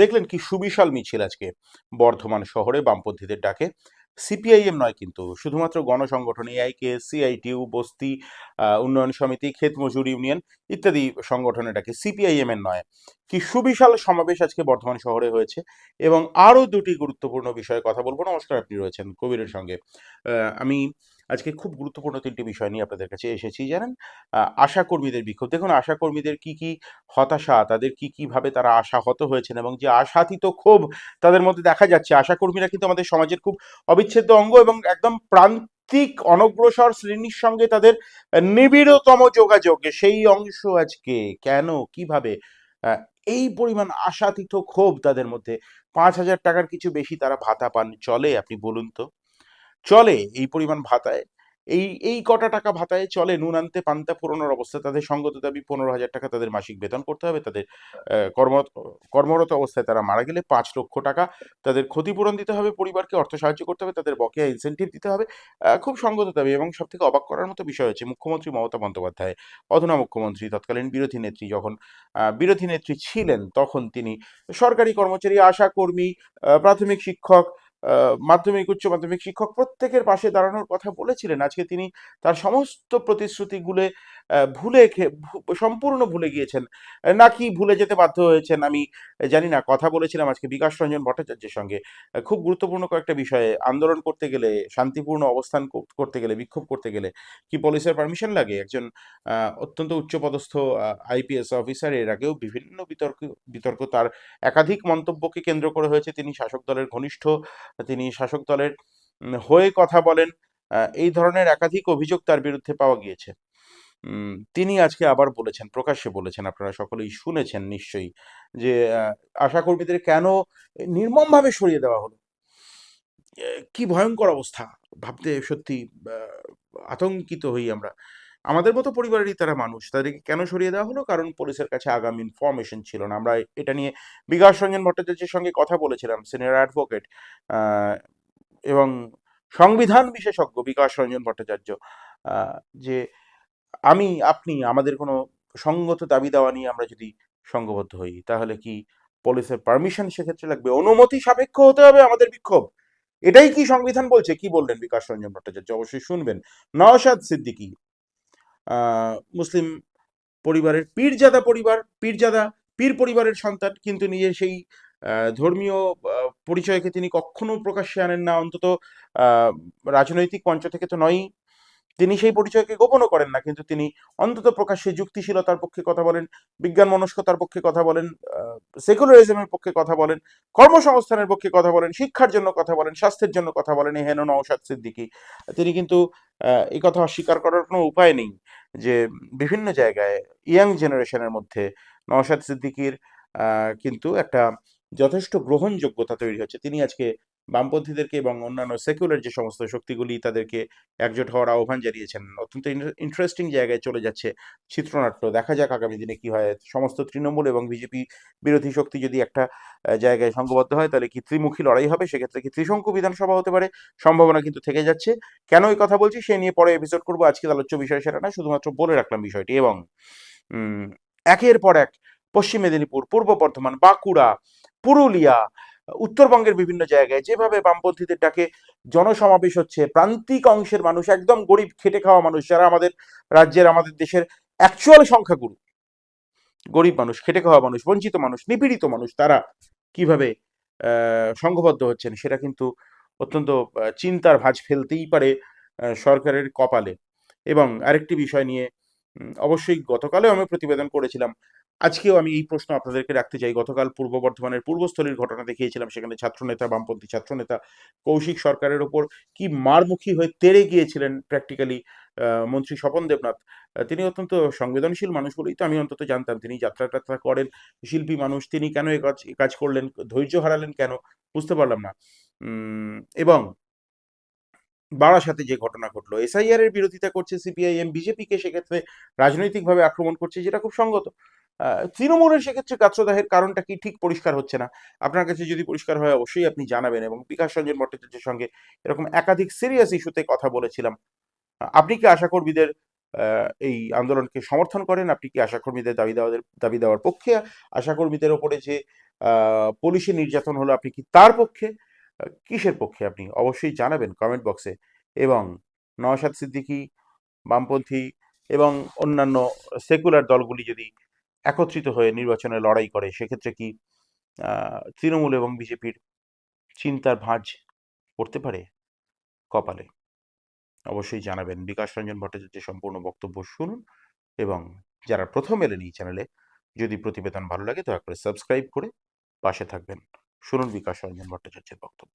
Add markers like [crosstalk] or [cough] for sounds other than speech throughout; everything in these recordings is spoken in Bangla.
দেখলেন কি সুবিশাল মিছিল আজকে বর্ধমান শহরে বামপন্থীদের ডাকে। সিপিআইএম নয় কিন্তু, শুধুমাত্র গণসংগঠন, এআইকে সিআইটিউ বস্তি উন্নয়ন সমিতি, ক্ষেত মজুর ইউনিয়ন ইত্যাদি সংগঠনের ডাকে। সিপিআইএম এর নয়। কি সুবিশাল সমাবেশ আজকে বর্ধমান শহরে হয়েছে এবং আরও দুটি গুরুত্বপূর্ণ বিষয়ে কথা বলব। নমস্কার, আপনি রয়েছেন কবিরের সঙ্গে। আমি আজকে খুব গুরুত্বপূর্ণ তিনটি বিষয় নিয়ে আপনাদের কাছে এসেছি জানেন? আহ, আশা কর্মীদের বিক্ষোভ। দেখুন আশা কর্মীদের কি কি হতাশা তাদের কি কীভাবে তারা আশাহত হয়েছেন এবং যে আশাতীত ক্ষোভ তাদের মধ্যে দেখা যাচ্ছে আশা কর্মীরা কিন্তু আমাদের সমাজের খুব অবিচ্ছেদ্য অঙ্গ এবং একদম প্রান্তিক অনগ্রসর শ্রেণির সঙ্গে তাদের নিবিড়তম যোগাযোগ। সেই অংশ আজকে কেন কীভাবে? এই পরিমাণ আশাতীত ক্ষোভ তাদের মধ্যে। পাঁচ হাজার টাকার কিছু বেশি তারা ভাতা পান চলে আপনি বলুন তো। চলে এই পরিমাণ ভাতায়। এই এই কটা টাকা ভাতায় চলে নুন আনতে পান্তা পুরনোর অবস্থা তাদের সঙ্গত দাবি পনেরো হাজার টাকা তাদের মাসিক বেতন করতে হবে তাদের আহ, কর্ম কর্মরত অবস্থায় তারা মারা গেলে পাঁচ লক্ষ টাকা তাদের ক্ষতিপূরণ দিতে হবে পরিবারকে অর্থ সাহায্য করতে হবে তাদের বকেয়া ইনসেন্টিভ দিতে হবে খুব সঙ্গত দাবি এবং সব থেকে অবাক করার মতো বিষয় হচ্ছে মুখ্যমন্ত্রী মমতা বন্দ্যোপাধ্যায় অধুনা মুখ্যমন্ত্রী তৎকালীন বিরোধী নেত্রী যখন বিরোধী নেত্রী ছিলেন তখন তিনি সরকারি কর্মচারী আশা কর্মী প্রাথমিক শিক্ষক মাধ্যমিক, উচ্চ মাধ্যমিক শিক্ষক প্রত্যেকের পাশে দাঁড়ানোর কথা বলেছিলেন। আজকে তিনি তার সমস্ত প্রতিশ্রুতিগুলো ভুলে সম্পূর্ণ ভুলে গিয়েছেন। নাকি ভুলে যেতে বাধ্য হয়েছেন আমি জানি না, কথা বলেছিলাম আজকে বিকাশ রঞ্জন ভট্টাচার্যের সঙ্গে। খুব গুরুত্বপূর্ণ কয়েকটা বিষয়ে, আন্দোলন করতে গেলে, শান্তিপূর্ণ অবস্থান করতে গেলে, বিক্ষোভ করতে গেলে কি পুলিশের পারমিশন লাগে? একজন অত্যন্ত উচ্চপদস্থ আইপিএস অফিসার এর আগেও বিভিন্ন বিতর্ক বিতর্ক তার একাধিক মন্তব্যকে কেন্দ্র করে হয়েছে। তিনি শাসক দলের ঘনিষ্ঠ তিনি শাসক দলের হয়ে কথা বলেন এই ধরনের একাধিক অভিযোগ তার বিরুদ্ধে পাওয়া গিয়েছে। তিনি আজকে আবার বলেছেন প্রকাশ্যে বলেছেন আপনারা সকলেই শুনেছেন নিশ্চয়ই যে আহ, আশা কর্মীদের কেন নির্মমভাবে সরিয়ে দেওয়া হলো? কি ভয়ঙ্কর অবস্থা ভাবতে সত্যি আতঙ্কিত হই আমরা। আমাদের মতো পরিবারেরই তারা মানুষ। তাদেরকে কেন সরিয়ে দেওয়া হলো? কারণ পুলিশের কাছে আগাম ইনফরমেশন ছিল না। আমরা এটা নিয়ে বিকাশ রঞ্জন ভট্টাচার্যের সঙ্গে কথা বলেছিলাম সিনিয়র অ্যাডভোকেট এবং সংবিধান বিশেষজ্ঞ বিকাশ রঞ্জন ভট্টাচার্য যে আমি, আপনি আমাদের কোনো সঙ্গত দাবি দেওয়া নিয়ে আমরা যদি সঙ্গবদ্ধ হই, তাহলে কি পুলিশের পারমিশন সেক্ষেত্রে লাগবে? অনুমতি সাপেক্ষ হতে হবে আমাদের বিক্ষোভ। এটাই কি সংবিধান বলছে? কি বললেন বিকাশ রঞ্জন ভট্টাচার্য? অবশ্যই শুনবেন। নওশাদ সিদ্দিকী। মুসলিম পরিবারের পীরজাদা পরিবার, পীরজাদা, পীর পরিবারের সন্তান কিন্তু নিজের সেই ধর্মীয় পরিচয়কে তিনি কখনো প্রকাশ্যে আনেন না। অন্তত রাজনৈতিক মঞ্চ থেকে তো নয়ই তিনি সেই পরিচয়কে গোপনও করেন না, কিন্তু তিনি অন্তত প্রকাশ্যে যুক্তিশীলতার পক্ষে কথা বলেন বিজ্ঞান মনস্কতার পক্ষে কথা বলেন সেকুলারিজমের পক্ষে কথা বলেন, কর্মসংস্থানের পক্ষে কথা বলেন, শিক্ষার জন্য কথা বলেন, স্বাস্থ্যের জন্য কথা বলেন হেন নওশাদ সিদ্দিকী। তিনি কিন্তু এই কথা অস্বীকার করার কোনো উপায় নেই যে বিভিন্ন জায়গায় ইয়াং জেনারেশনের মধ্যে নওশাদ সিদ্দিকীর কিন্তু একটা যথেষ্ট গ্রহণযোগ্যতা তৈরি হচ্ছে। তিনি আজকে বামপন্থীদেরকে এবং অন্যান্য সেকুলার যে সমস্ত শক্তিগুলি তাদেরকে একজোট হওয়ার আহ্বান জানিয়েছেন। অত্যন্ত ইন্টারেস্টিং জায়গায় চলে যাচ্ছে চিত্রনাট্য। দেখা যাক আগামী দিনে কি হয়। সমস্ত তৃণমূল এবং বিজেপি বিরোধী শক্তি যদি একটা জায়গায় সংঘবদ্ধ হয়, তাহলে কি ত্রিমুখী লড়াই হবে। সেক্ষেত্রে কি ত্রিশঙ্কু বিধানসভা হতে পারে। সম্ভাবনা কিন্তু থেকে যাচ্ছে। কেন এই কথা বলছি সে নিয়ে পরে এপিসোড করব। আজকে আলোচ্য বিষয় সেটা না, শুধুমাত্র বলে রাখলাম বিষয়টি। এবং একের পর এক পশ্চিম মেদিনীপুর, পূর্ব বর্ধমান, বাঁকুড়া, পুরুলিয়া উত্তরবঙ্গের বিভিন্ন জায়গায়। যেভাবে বামপন্থীদের ডাকে জনসমাবেশ হচ্ছে, প্রান্তিক অংশের মানুষ, একদম গরিব, খেটে খাওয়া মানুষ, যারা আমাদের রাজ্যের, আমাদের দেশের অ্যাকচুয়াল সংখ্যাগুরু গরিব মানুষ, খেটে খাওয়া মানুষ, বঞ্চিত মানুষ, নিপীড়িত মানুষ, তারা কীভাবে সংঘবদ্ধ হচ্ছেন, সেটা কিন্তু অত্যন্ত চিন্তার ভাঁজ ফেলতেই পারে সরকারের কপালে। এবং আরেকটি বিষয় নিয়ে অবশ্যই গতকালেও আমি প্রতিবেদন করেছিলাম আজকেও আমি এই প্রশ্ন আপনাদেরকে রাখতে চাই। গতকাল পূর্ব বর্ধমানের পূর্বস্থলীর ঘটনা দেখিয়েছিলাম, সেখানে ছাত্রনেতা, বামপন্থী ছাত্রনেতা কৌশিক সরকারের ওপর কি মারমুখী হয়ে তেড়ে গিয়েছিলেন প্র্যাকটিক্যালি মন্ত্রী স্বপন দেবনাথ। তিনি অত্যন্ত সংবেদনশীল মানুষ বলেই তো আমি অন্তত জানতাম। তিনি যাত্রা টাত্রা করেন, শিল্পী মানুষ, তিনি কেন এ কাজ কাজ করলেন, ধৈর্য হারালেন কেন, বুঝতে পারলাম না। এবং বারাসাতে যে ঘটনা ঘটলো এসআইআর এর বিরোধিতা করছে সিপিআইএম, বিজেপিকে সেক্ষেত্রে রাজনৈতিকভাবে আক্রমণ করছে, যেটা খুব সঙ্গত। তৃণমূলের সেক্ষেত্রে গাত্রদাহের কারণটা কি? ঠিক পরিষ্কার হচ্ছে না। আপনার কাছে যদি পরিষ্কার হয় অবশ্যই আপনি জানাবেন এবং বিকাশ রঞ্জন ভট্টাচার্যের সঙ্গে এরকম একাধিক সিরিয়াস ইস্যুতে কথা বলেছিলাম। আপনি কি আশা কর্মীদের এই আন্দোলনকে সমর্থন করেন? আপনি কি আশা কর্মীদের দাবি দেওয়াদের দাবি দেওয়ার পক্ষে? আশা কর্মীদের ওপরে যে আহ, পুলিশি নির্যাতন হলো আপনি কি তার পক্ষে? কিসের পক্ষে আপনি? অবশ্যই জানাবেন কমেন্ট বক্সে এবং নওশাদ সিদ্দিকী বামপন্থী এবং অন্যান্য সেকুলার দলগুলি যদি একত্রিত হয়ে নির্বাচনে লড়াই করে, সেক্ষেত্রে কি তৃণমূল এবং বিজেপির চিন্তার ভাঁজ পড়তে পারে কপালে? অবশ্যই জানাবেন। বিকাশ রঞ্জন ভট্টাচার্যের সম্পূর্ণ বক্তব্য শুনুন এবং যারা প্রথম এলেন এই চ্যানেলে, যদি প্রতিবেদন ভালো লাগে দয়া করে সাবস্ক্রাইব করে পাশে থাকবেন। শুনুন বিকাশ রঞ্জন ভট্টাচার্যের বক্তব্য।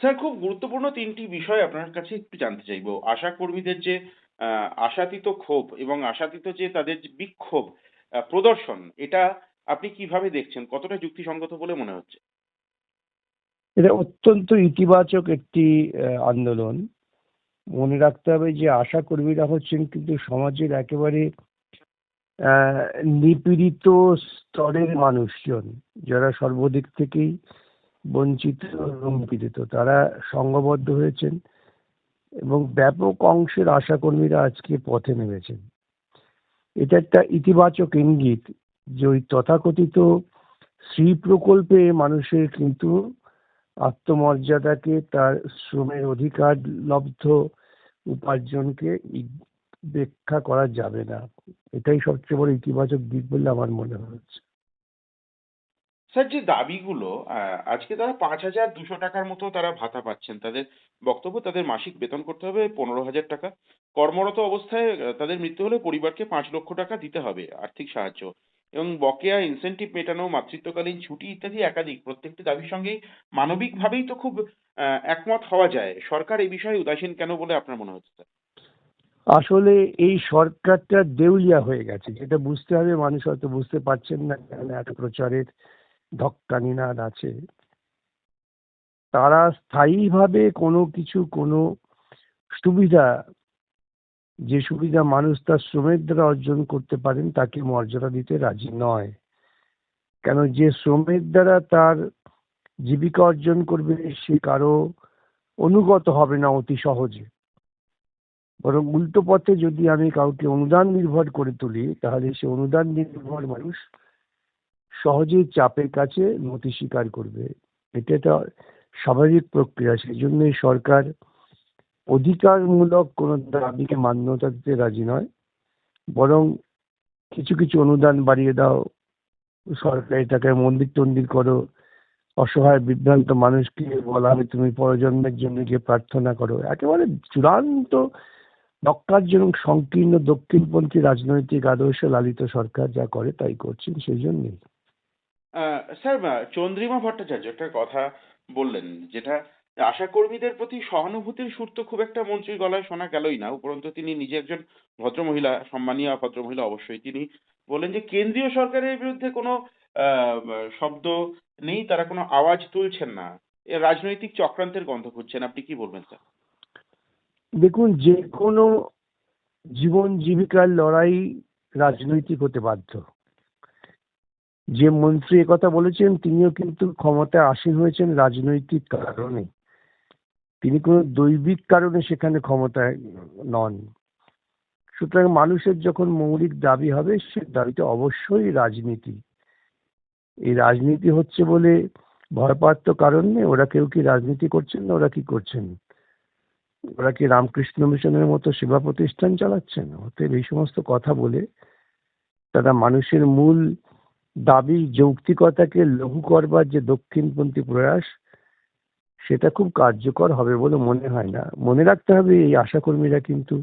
স্যার খুব গুরুত্বপূর্ণ তিনটি বিষয় আপনার কাছে একটু জানতে চাইব। আশা কর্মীদের যে আহ, আশাতীত ক্ষোভ এবং আশাতীত যে তাদের যে বিক্ষোভ আহ, প্রদর্শন এটা আপনি কীভাবে দেখছেন? কতটা যুক্তিসঙ্গত বলে মনে হচ্ছে? এটা অত্যন্ত ইতিবাচক একটি আন্দোলন। মনে রাখতে হবে যে আশা কর্মীরা হচ্ছেন কিন্তু সমাজের একেবারে নিপীড়িত স্তরের মানুষজন যারা সর্বদিক থেকেই বঞ্চিত এবং পীড়িত। তারা সংঘবদ্ধ হয়েছেন এবং ব্যাপক অংশের আশা কর্মীরা আজকে পথে নেমেছেন। এটা একটা ইতিবাচক ইঙ্গিত যে ওই তথাকথিত শ্রী প্রকল্পে মানুষের কিন্তু আত্মমর্যাদাকে, তার শ্রমের অধিকার লব্ধ উপার্জনকে ব্যাখ্যা করা যাবে না। এটাই সবচেয়ে বড় ইতিবাচক দিক বলে আমার মনে হচ্ছে। স্যার যে দাবিগুলো আহ, আজকে তারা পাঁচ হাজার দুশো টাকার মতো তারা ভাতা পাচ্ছেন। তাদের বক্তব্য তাদের মাসিক বেতন করতে হবে পনেরো হাজার টাকা। কর্মরত অবস্থায় তাদের মৃত্যু হলে পরিবারকে পাঁচ লক্ষ টাকা দিতে হবে আর্থিক সাহায্য। এবং বকেয়া ইনসেনটিভ মেটানো মাতৃত্বকালীন ছুটি ইত্যাদি একাধিক প্রত্যেকটি দাবির সঙ্গেই মানবিকভাবেই তো খুব আহ, একমত হওয়া যায়। সরকার এই বিষয়ে উদাসীন কেন বলে আপনার মনে হচ্ছে স্যার আসলে এই সরকারটা দেউলিয়া হয়ে গেছে। যেটা বুঝতে হবে মানুষ হয়তো বুঝতে পারছেন না এত প্রচারের। ধক্কানিনাদ আছে। তারা স্থায়ীভাবে কোনো কিছু, কোনো সুবিধা, যে সুবিধা মানুষ তার শ্রমের দ্বারা অর্জন করতে পারেন, তাকে মর্যাদা দিতে রাজি নয়। কেন যে শ্রমের দ্বারা তার জীবিকা অর্জন করবে, সে কারও অনুগত হবে না অতি সহজে। বরং উল্টো পথে যদি আমি কাউকে অনুদান নির্ভর করে তুলি, তাহলে সে অনুদান নির্ভর মানুষ সহজেই চাপের কাছে নতি স্বীকার করবে। এটা একটা স্বাভাবিক প্রক্রিয়া। সেই জন্যই সরকার অধিকারমূলক কোনো দাবিকে মান্যতা দিতে রাজি নয়। বরং কিছু কিছু অনুদান বাড়িয়ে দাও। সরকারি টাকায় মন্দির টন্দির করো। অসহায় বিভ্রান্ত মানুষকে বলা হবে তুমি পরজন্মের জন্য গিয়ে প্রার্থনা করো। একেবারে চূড়ান্ত, নক্কারজনক, সংকীর্ণ, দক্ষিণপন্থী রাজনৈতিক আদর্শ লালিত সরকার যা করে তাই করছেন সেই জন্যই স্যার চন্দ্রিমা ভট্টাচার্য একটা কথা বললেন, যেটা আশা কর্মীদের প্রতি সহানুভূতির সুর তো খুব একটা মন্ত্রীর গলায় শোনা গেলই না, উপরন্তু তিনি নিজে একজন ভদ্রমহিলা, সম্মানীয় ভদ্রমহিলা অবশ্যই। তিনি বললেন যে, কেন্দ্রীয় সরকারের বিরুদ্ধে কোনো শব্দ নেই, তারা কোনো আওয়াজ তুলছেন না। রাজনৈতিক চক্রান্তের গন্ধ খুঁজছেন, আপনি কি বলবেন স্যার? দেখুন, যে কোনো জীবন জীবিকার লড়াই রাজনৈতিক হতে বাধ্য। যে মন্ত্রী কথা বলেছেন, তিনিও কিন্তু ক্ষমতায় আসীন হয়েছেন রাজনৈতিক কারণে। তিনি কোনো দৈবিক কারণে সেখানে ক্ষমতায় নন। সুতরাং মানুষের যখন মৌলিক দাবি হবে, সে দাবিটা অবশ্যই রাজনীতি। এই রাজনীতি হচ্ছে বলে ভয় পাওয়ার তো কারণ নেই, ওরা কেউ কি রাজনীতি করছেন না, ওরা কি করছেন? ওরা কি রামকৃষ্ণ মিশনের মতো সেবা প্রতিষ্ঠান চালাচ্ছেন? অতএব এই সমস্ত কথা বলে তারা মানুষের মূল দাবি যৌক্তিকতাকে লঘু করবার যে দক্ষিণপন্থী প্রয়াস, সেটা খুব কার্যকর হবে বলে মনে হয় না। মনে রাখতে হবে, এই আশাকর্মীরা কিন্তু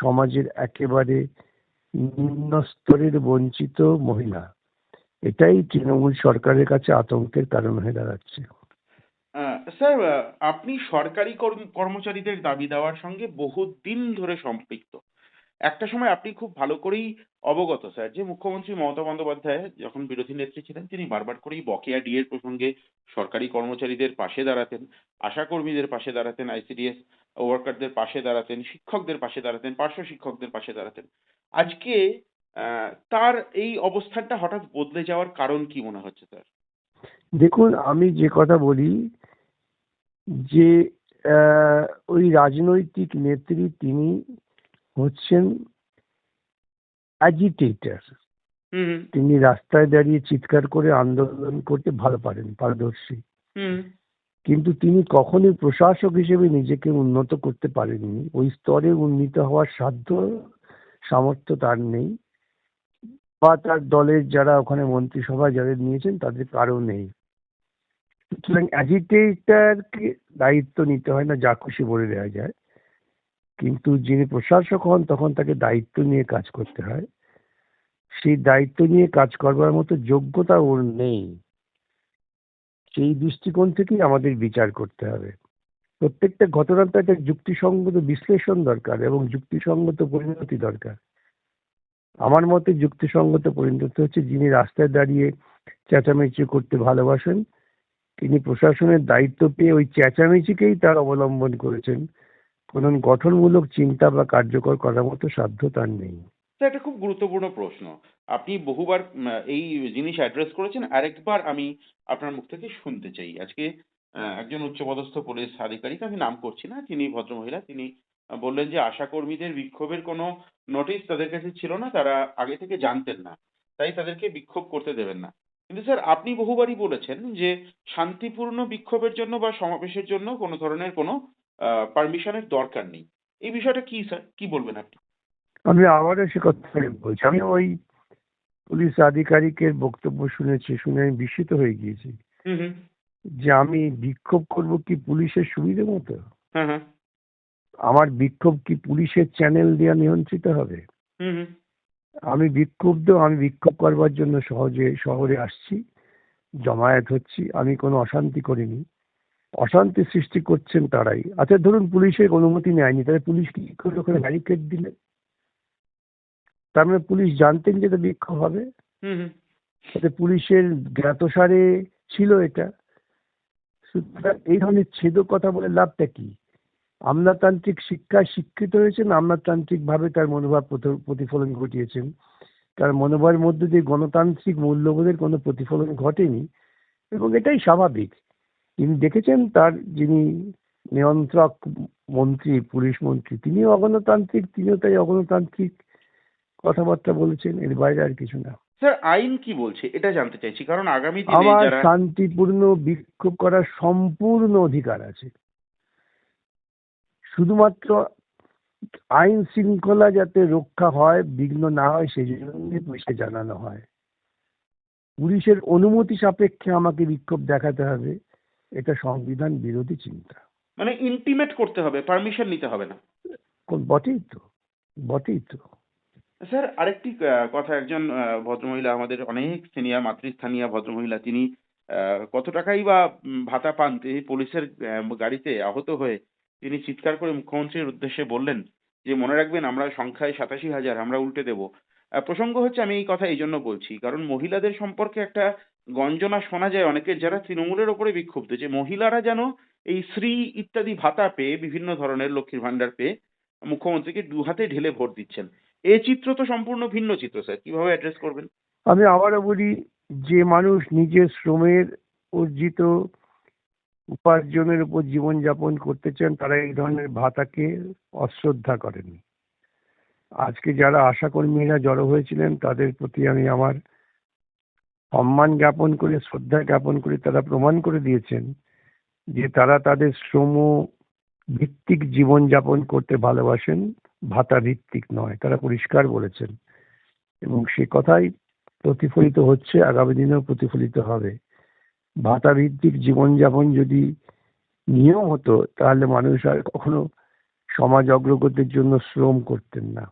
সমাজের একেবারে নিম্ন স্তরের বঞ্চিত মহিলা। এটাই তৃণমূল সরকারের কাছে আতঙ্কের কারণ হয়ে দাঁড়াচ্ছে। স্যার আপনি সরকারি কর্ম- কর্মচারীদের দাবি দেওয়ার সঙ্গে বহুদিন ধরে সম্পৃক্ত। একটা সময় আপনি খুব ভালো করেই অবগত, স্যার, যে মুখ্যমন্ত্রী মমতা বন্দ্যোপাধ্যায় যখন বিরোধী নেত্রী ছিলেন, তিনি বারবার করেই বকেয়া ডিএর প্রসঙ্গে সরকারি কর্মচারীদের পাশে দাঁড়াতেন আশা কর্মীদের পাশে দাঁড়াতেন আইসিডিএস ওয়ার্কারদের পাশে দাঁড়াতেন, শিক্ষকদের পাশে দাঁড়াতেন, পার্শ্ব শিক্ষকদের পাশে দাঁড়াতেন। আজকে তার এই অবস্থানটা হঠাৎ বদলে যাওয়ার কারণ কি মনে হচ্ছে, স্যার? দেখুন, আমি যে কথা বলি, যে ওই রাজনৈতিক নেত্রী তিনি হচ্ছেন অ্যাজিটেটার তিনি রাস্তায় দাঁড়িয়ে চিৎকার করে আন্দোলন করতে ভালো পারেন পারদর্শী। কিন্তু তিনি কখনোই প্রশাসক হিসেবে নিজেকে উন্নত করতে পারেননি। ওই স্তরে উন্নীত হওয়ার সাধ্য সামর্থ্য তার নেই। বা তার দলের যারা ওখানে মন্ত্রিসভায় যাদের নিয়েছেন তাদের কারও নেই। সুতরাং অ্যাজিটেটারকে দায়িত্ব নিতে হয় না যা খুশি বলে দেওয়া যায়। কিন্তু যিনি প্রশাসক হন, তখন তাকে দায়িত্ব নিয়ে কাজ করতে হয়। সেই দায়িত্ব নিয়ে কাজ করবার মতো যোগ্যতা ওর নেই। সেই দৃষ্টিকোণ থেকেই আমাদের বিচার করতে হবে। প্রত্যেকটা ঘটনার তো একটা যুক্তিসঙ্গত বিশ্লেষণ দরকার এবং যুক্তিসঙ্গত পরিণতি দরকার। আমার মতে যুক্তিসঙ্গত পরিণতি হচ্ছে যিনি রাস্তায় দাঁড়িয়ে চেঁচামেচি করতে ভালোবাসেন, তিনি প্রশাসনের দায়িত্ব পেয়ে ওই চেঁচামেচিকেই তার অবলম্বন করেছেন। কোনো গঠনমূলক চিন্তা বা কার্যকর করার মতো সাধ্য তার নেই। এটা খুব গুরুত্বপূর্ণ প্রশ্ন। আপনি বহুবার এই জিনিস অ্যাড্রেস করেছেন, আরেকবার আমি আপনার মুখ থেকে শুনতে চাই। আজকে একজন উচ্চপদস্থ পুলিশ আধিকারিক, আমি নাম করছি না, তিনি ভদ্রমহিলা, তিনি বললেন যে আশাকর্মীদের বিক্ষোভের কোনো নোটিশ তাদের কাছে ছিল না, তারা আগে থেকে জানতেন না, তাই তাদেরকে বিক্ষোভ করতে দেবেন না। কিন্তু স্যার, আপনি বহুবারই বলেছেন যে শান্তিপূর্ণ বিক্ষোভের জন্য বা সমাবেশের জন্য কোনো ধরনের কোনো পারমিশনের দরকার নেই। এই বিষয়টা কি স্যার কি বলবেন আপনি? আমি আবারও সে কথাই বলছি। আমি ওই পুলিশ আধিকারিকের বক্তব্য শুনেছি শুনে আমি বিস্মিত হয়ে গিয়েছি। যে আমি বিক্ষোভ করব কি পুলিশের সুবিধে মতো? আমার বিক্ষোভ কি পুলিশের চ্যানেল দিয়ে নিয়ন্ত্রিত হবে? হুম হুম। আমি বিক্ষুব্ধ আমি বিক্ষোভ করবার জন্য সহজে শহরে আসছি জমায়েত হচ্ছি। আমি কোনো অশান্তি করিনি। অশান্তি সৃষ্টি করছেন তারাই। আচ্ছা ধরুন পুলিশের অনুমতি নেয়নি তাহলে পুলিশ কি করে ওখানে ব্যারিকেড দিলে? তার মানে পুলিশ জানতেন যে এটা বিক্ষোভ হবে? পুলিশের জ্ঞাতসারে ছিল এটা। সুতরাং এই ধরনের ছেদ কথা বলে লাভটা কি? আমলাতান্ত্রিক শিক্ষায় শিক্ষিত হয়েছেন আমলাতান্ত্রিক ভাবে তার মনোভাব প্রত- প্রতিফলন ঘটিয়েছেন। তার মনোভাবের মধ্যে দিয়ে গণতান্ত্রিক মূল্যবোধের কোনো প্রতিফলন ঘটেনি। এবং এটাই স্বাভাবিক। তিনি দেখেছেন তার যিনি নিয়ন্ত্রক মন্ত্রী পুলিশ মন্ত্রী তিনিও অগণতান্ত্রিক তিনিও তাই অগণতান্ত্রিক কথাবার্তা বলেছেন এর বাইরে আর কিছু না। স্যার আইন কি বলছে? এটা জানতে চাইছি কারণ আগামী দিনে আমার শান্তিপূর্ণ বিক্ষোভ করার সম্পূর্ণ অধিকার আছে। শুধুমাত্র আইন শৃঙ্খলা যাতে রক্ষা হয় বিঘ্ন না হয় সেই জন্য পুলিশকে জানানো হয়। পুলিশের অনুমতি সাপেক্ষে আমাকে বিক্ষোভ দেখাতে হবে। এটা সংবিধান বিরোধী চিন্তা। মানে ইন্টিমেট করতে হবে পারমিশন নিতে হবে না। কোন- বটেই তো বটেই তো। স্যার আরেকটি কথা একজন ভদ্রমহিলা আমাদের অনেক সিনিয়র মাতৃস্থানীয় ভদ্রমহিলা তিনি কত টাকাই বা ভাতা পান তিনি পুলিশের গাড়িতে আহত হয়ে তিনি চিৎকার করে মুখ্যমন্ত্রীর উদ্দেশ্যে বললেন যে মনে রাখবেন আমরা সংখ্যায় সাতাশি হাজার আমরা উল্টে দেব। প্রসঙ্গ হচ্ছে আমি এই কথা এই জন্য বলছি কারণ মহিলাদের সম্পর্কে একটা গঞ্জনা শোনা যায় অনেকের যারা তৃণমূলের ওপরে বিক্ষুব্ধ, যে মহিলারা যেন এই শ্রী ইত্যাদি ভাতা পেয়ে, বিভিন্ন ধরনের লক্ষ্মীর ভান্ডার পেয়ে মুখ্যমন্ত্রীকে দু হাতে ঢেলে ভোট দিচ্ছেন। এই চিত্র তো সম্পূর্ণ ভিন্ন চিত্র, স্যার। কীভাবে অ্যাড্রেস করবেন? আমি আবারও বলি, যে মানুষ নিজের শ্রমের অর্জিত উপার্জনের উপর জীবনযাপন করতে চান, তারা এই ধরনের ভাতাকে অশ্রদ্ধা করেন আজকে যারা আশাকর্মীরা জড়ো হয়েছিলেন, তাদের প্রতি আমি আমার সম্মান জ্ঞাপন করে, শ্রদ্ধা জ্ঞাপন করে তারা প্রমাণ করে দিয়েছেন যে তারা তাদের শ্রম ভিত্তিক জীবনযাপন করতে ভালোবাসেন, ভাতা ভিত্তিক নয়, তারা পরিষ্কার বলেছেন। এবং সে কথাই প্রতিফলিত হচ্ছে, আগামী দিনেও প্রতিফলিত হবে। ভাতা ভিত্তিক জীবনযাপন যদি নিয়ম হতো, তাহলে মানুষ আর কখনো সমাজ অগ্রগতির জন্য শ্রম করতেন না।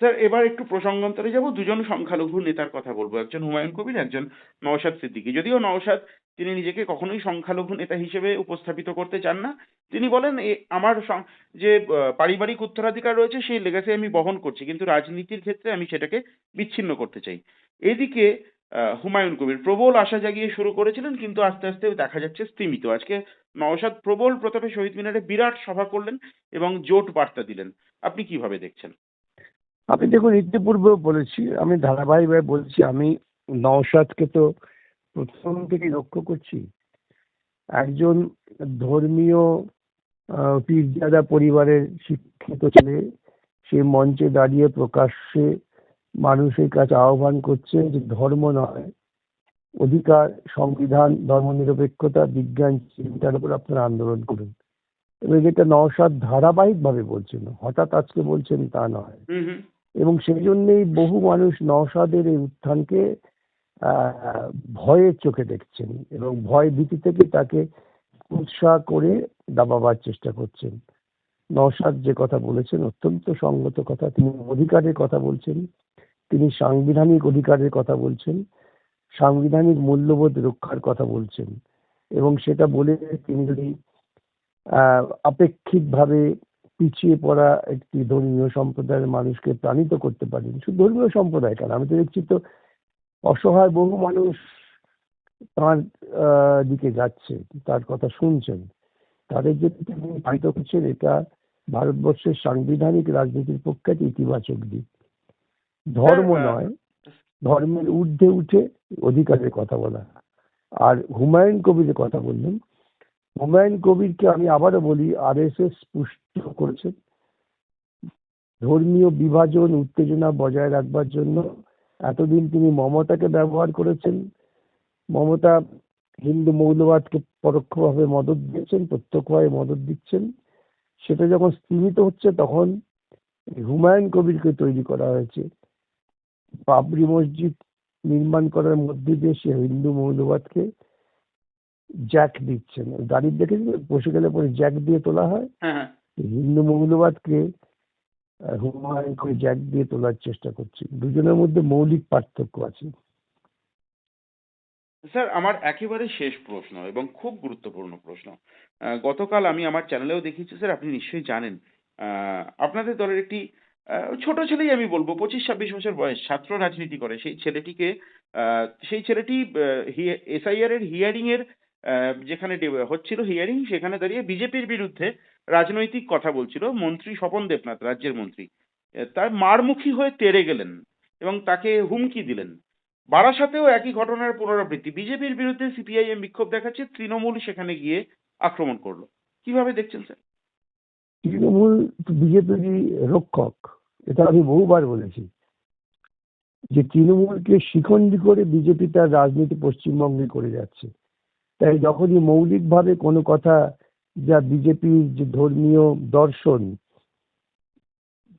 স্যার, এবার একটু প্রসঙ্গান্তরে যাব। দুজন সংখ্যালঘু নেতার কথা বলব। একজন হুমায়ুন কবির, একজন নওশাদ সিদ্দিকী। যদিও নওশাদ, তিনি নিজেকে কখনোই সংখ্যালঘু নেতা হিসেবে উপস্থাপিত করতে চান না। তিনি বলেন আমার যে পারিবারিক উত্তরাধিকার রয়েছে, সেই লেগাসি আমি বহন করছি। কিন্তু রাজনীতির ক্ষেত্রে আমি সেটাকে বিচ্ছিন্ন করতে চাই। এদিকে হুমায়ুন কবির প্রবল আশা জাগিয়ে শুরু করেছিলেন, কিন্তু আস্তে আস্তে দেখা যাচ্ছে স্তিমিত। আজকে নওশাদ প্রবল প্রতাপে শহীদ মিনারে বিরাট সভা করলেন এবং জোট বার্তা দিলেন। আপনি কীভাবে দেখছেন? আমি দেখুন, ইতিপূর্বেও বলেছি, আমি ধারাবাহিকভাবে বলছি, আমি নওশাদকে তো প্রথম থেকে লক্ষ্য করছি। একজন ধর্মীয় পীরজাদা পরিবারের শিক্ষিত ছেলে সেই মঞ্চে দাঁড়িয়ে প্রকাশ্যে মানুষের কাছে আহ্বান করছে যে ধর্ম নয়, অধিকার, সংবিধান, ধর্মনিরপেক্ষতা, বিজ্ঞান, চিন্তার উপর আপনারা আন্দোলন করুন। এবং এটা নওশাদ ধারাবাহিকভাবে বলছেন, হঠাৎ আজকে বলছেন তা নয়। এবং সেই জন্যই বহু মানুষ নওশাদের এই উত্থানকে ভয়ের চোখে দেখছেন এবং ভয় ভীতি থেকে তাকে উৎসাহ করে দাবাবার চেষ্টা করছেন। নওশাদ যে কথা বলেছেন অত্যন্ত সঙ্গত কথা, তিনি অধিকারের কথা বলছেন, তিনি সাংবিধানিক অধিকারের কথা বলছেন, সাংবিধানিক মূল্যবোধ রক্ষার কথা বলছেন এবং সেটা বলে তিনি যদি আপেক্ষিকভাবে পিছিয়ে পড়া একটি ধর্মীয় সম্প্রদায়ের মানুষকে প্রাণিত করতে পারেন শুধু ধর্মীয় সম্প্রদায় কেন? আমি তো দেখছি তো অসহায় বহু মানুষ তার দিকে যাচ্ছে তার কথা শুনছেন। তাদের যে তিনি প্রাণিত করছেন? এটা ভারতবর্ষের সাংবিধানিক রাজনীতির পক্ষে একটা ইতিবাচক দিক। ধর্ম হ্যাঁ, নয় ধর্মের ঊর্ধ্বে উঠে অধিকারের কথা বলা। আর হুমায়ুন কবিরের কথা বললেন হুমায়ুন কবিরকে আমি আবারও বলি আর এস এস পুষ্ট করেছেন ধর্মীয় বিভাজন, উত্তেজনা বজায় রাখবার জন্য এতদিন তিনি মমতাকে ব্যবহার করেছেন। মমতা হিন্দু মৌলবাদকে পরোক্ষভাবে মদত দিয়েছেন, প্রত্যক্ষভাবে মদত দিচ্ছেন। সেটা যখন স্তীমিত হচ্ছে, তখন হুমায়ুন কবিরকে তৈরি করা হয়েছে। বাবরি মসজিদ নির্মাণ করার মধ্যে দিয়ে সে হিন্দু মৌলবাদকে জ্যাক দিচ্ছেন। গাড়ির দেখে বসে গেলে পরে জ্যাক দিয়ে তোলা হয়। হ্যাঁ হ্যাঁ। হিন্দু মৌলবাদকে হুমায়ুন করে জ্যাক দিয়ে তোলার চেষ্টা করছে। দুজনের মধ্যে মৌলিক পার্থক্য আছে। স্যার আমার একেবারে শেষ প্রশ্ন এবং খুব গুরুত্বপূর্ণ প্রশ্ন। গতকাল আমি আমার চ্যানেলেও দেখিয়েছি স্যার আপনি নিশ্চয়ই জানেন। আহ, আপনাদের দলের একটি ছোট ছেলেই আমি বলব পঁচিশ ছাব্বিশ বছর বয়স ছাত্র রাজনীতি করে। সেই ছেলেটিকে সেই ছেলেটি এসআইআর এর হিয়ারিং এর যেখানে হচ্ছিল হিয়ারিং সেখানে দাঁড়িয়ে বিজেপির বিরুদ্ধে রাজনৈতিক কথা বলছিল মন্ত্রী স্বপন দেবনাথ, রাজ্যের মন্ত্রী। তার মারমুখী হয়ে তেড়ে গেলেন এবং তাকে হুমকি দিলেন। বারাসাতেও একই ঘটনার পুনরাবৃত্তি। বিজেপির বিরুদ্ধে সিপিআইএম বিক্ষোভ দেখাচ্ছে, তৃণমূল সেখানে গিয়ে আক্রমণ করল। কীভাবে দেখছেন, স্যার? তৃণমূল বিজেপিরই রক্ষক, এটা আমি বহুবার বলেছি, যে তৃণমূলকে শিখণ্ডী করে বিজেপি তার রাজনীতি পশ্চিমবঙ্গে করে যাচ্ছে। তাই যখনই মৌলিকভাবে কোনো কথা যা বিজেপির যে ধর্মীয় দর্শন,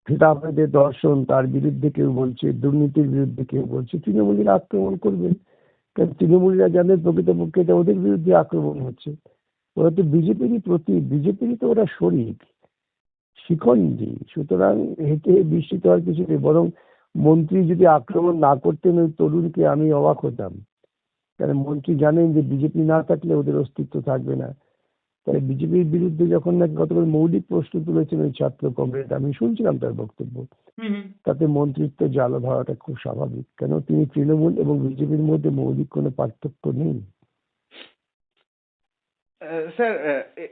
ভেদাভেদের দর্শন, তার বিরুদ্ধে কেউ বলছে, দুর্নীতির বিরুদ্ধে কেউ বলছে, তৃণমূলীরা আক্রমণ করবেন কারণ তৃণমূলীরা জানেন প্রকৃতপক্ষে এটা ওদের বিরুদ্ধে আক্রমণ হচ্ছে। ওরা তো বিজেপিরই প্রতি, বিজেপিরই তো ওরা শরিক, শিখণ্ডী। সুতরাং এতে বিস্মিত হওয়ার কিছু নেই, বরং মন্ত্রী যদি আক্রমণ না করতেন ওই তরুণকে আমি অবাক হতাম। কারণ মন্ত্রী জানেন যে বিজেপি না থাকলে ওদের অস্তিত্ব থাকবে না। তাই বিজেপির বিরুদ্ধে যখন নাকি গতকাল মৌলিক প্রশ্ন তুলেছেন ওই ছাত্র কংগ্রেস আমি শুনছিলাম তার বক্তব্য। তাতে মন্ত্রিত্ব জ্বালা ধরাটা খুব স্বাভাবিক। কেন? তিনি তৃণমূল এবং বিজেপির মধ্যে মৌলিক কোনো পার্থক্য নেই। স্যার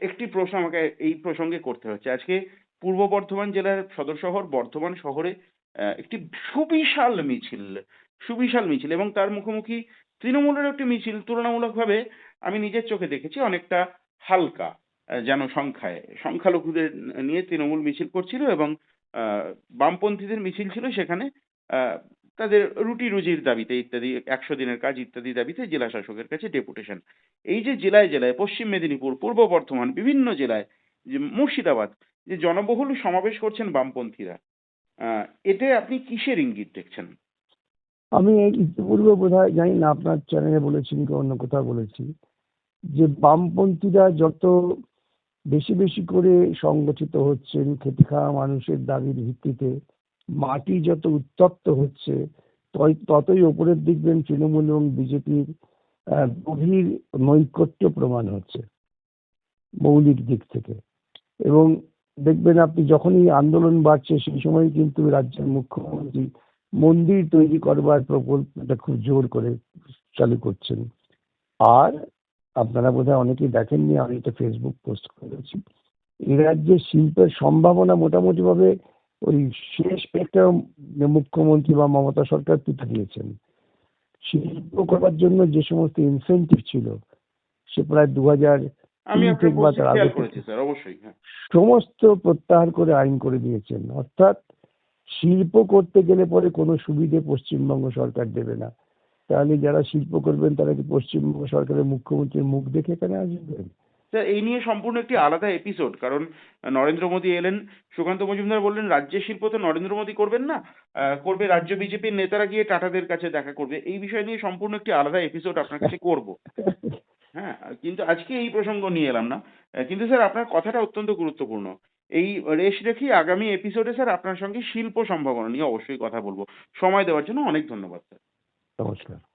একটি প্রশ্ন আমাকে এই প্রসঙ্গে করতে হচ্ছে। আজকে পূর্ব বর্ধমান জেলার সদর শহর বর্ধমান শহরে একটি সুবিশাল মিছিল সুবিশাল মিছিল এবং তার মুখোমুখি তৃণমূলের একটি মিছিল তুলনামূলকভাবে আমি নিজের চোখে দেখেছি অনেকটা হালকা যেন সংখ্যায়। সংখ্যালঘুদের নিয়ে তৃণমূল মিছিল করছিল এবং বামপন্থীদের মিছিল ছিল সেখানে তাদের রুটি রুজির দাবিতে ইত্যাদি, একশো দিনের কাজ ইত্যাদি দাবিতে জেলা শাসকের কাছে ডেপুটেশন। এই যে জেলায় জেলায়, পশ্চিম মেদিনীপুর, পূর্ব বর্ধমান, বিভিন্ন জেলায় যে মুর্শিদাবাদ, যে জনবহুল সমাবেশ করছেন বামপন্থীরা এতে আপনি কিসের ইঙ্গিত দেখছেন? আমি এই ইতিপূর্বে বোধ হয় জানি না, আপনার চ্যানেলে বলেছি কি অন্য কোথাও বলেছি, যে বামপন্থীরা যত বেশি বেশি করে সংগঠিত হচ্ছেন খেটে খাওয়া মানুষের দাবির ভিত্তিতে, মাটি যত উত্তপ্ত হচ্ছে তই- ততই ওপরের দেখবেন তৃণমূল এবং বিজেপির গভীর নৈকট্য প্রমাণ হচ্ছে, মৌলিক দিক থেকে। এবং দেখবেন আপনি যখনই আন্দোলন বাড়ছে, সেই সময় কিন্তু রাজ্যের মুখ্যমন্ত্রী মন্দির তৈরি করবার প্রকল্পটা খুব জোর করে চালু করছেন। আর আপনারা বোধহয় অনেকেই দেখেননি আমি এটা ফেসবুক পোস্ট করেছি। এই রাজ্যের শিল্পের সম্ভাবনা মোটামুটিভাবে ওই শেষ একটা মুখ্যমন্ত্রী বা মমতা সরকার তুলে দিয়েছেন। শিল্প করবার জন্য যে সমস্ত ইনসেন্টিভ ছিল সে প্রায় দু হাজার হ্যাঁ। সমস্ত প্রত্যাহার করে আইন করে দিয়েছেন। অর্থাৎ শিল্প করতে গেলে পরে কোনো সুবিধে পশ্চিমবঙ্গ সরকার দেবে না। তাহলে যারা শিল্প করবেন তারা কি পশ্চিমবঙ্গ সরকারের মুখ্যমন্ত্রীর মুখ দেখে এখানে আসবেন স্যার এই নিয়ে সম্পূর্ণ একটি আলাদা এপিসোড কারণ নরেন্দ্র মোদী এলেন সুকান্ত মজুমদার বললেন রাজ্যের শিল্প তো নরেন্দ্র মোদী করবেন না করবে রাজ্য বিজেপির নেতারা গিয়ে টাটাদের কাছে দেখা করবে। এই বিষয় নিয়ে সম্পূর্ণ একটি আলাদা এপিসোড আপনার কাছে করব। [laughs] হ্যাঁ কিন্তু আজকে এই প্রসঙ্গ নিয়ে এলাম না। কিন্তু স্যার আপনার কথাটা অত্যন্ত গুরুত্বপূর্ণ। এই রেশ রেখেই আগামী এপিসোডে স্যার আপনার সঙ্গে শিল্প সম্ভাবনা নিয়ে অবশ্যই কথা বলব। সময় দেওয়ার জন্য অনেক ধন্যবাদ স্যার নমস্কার।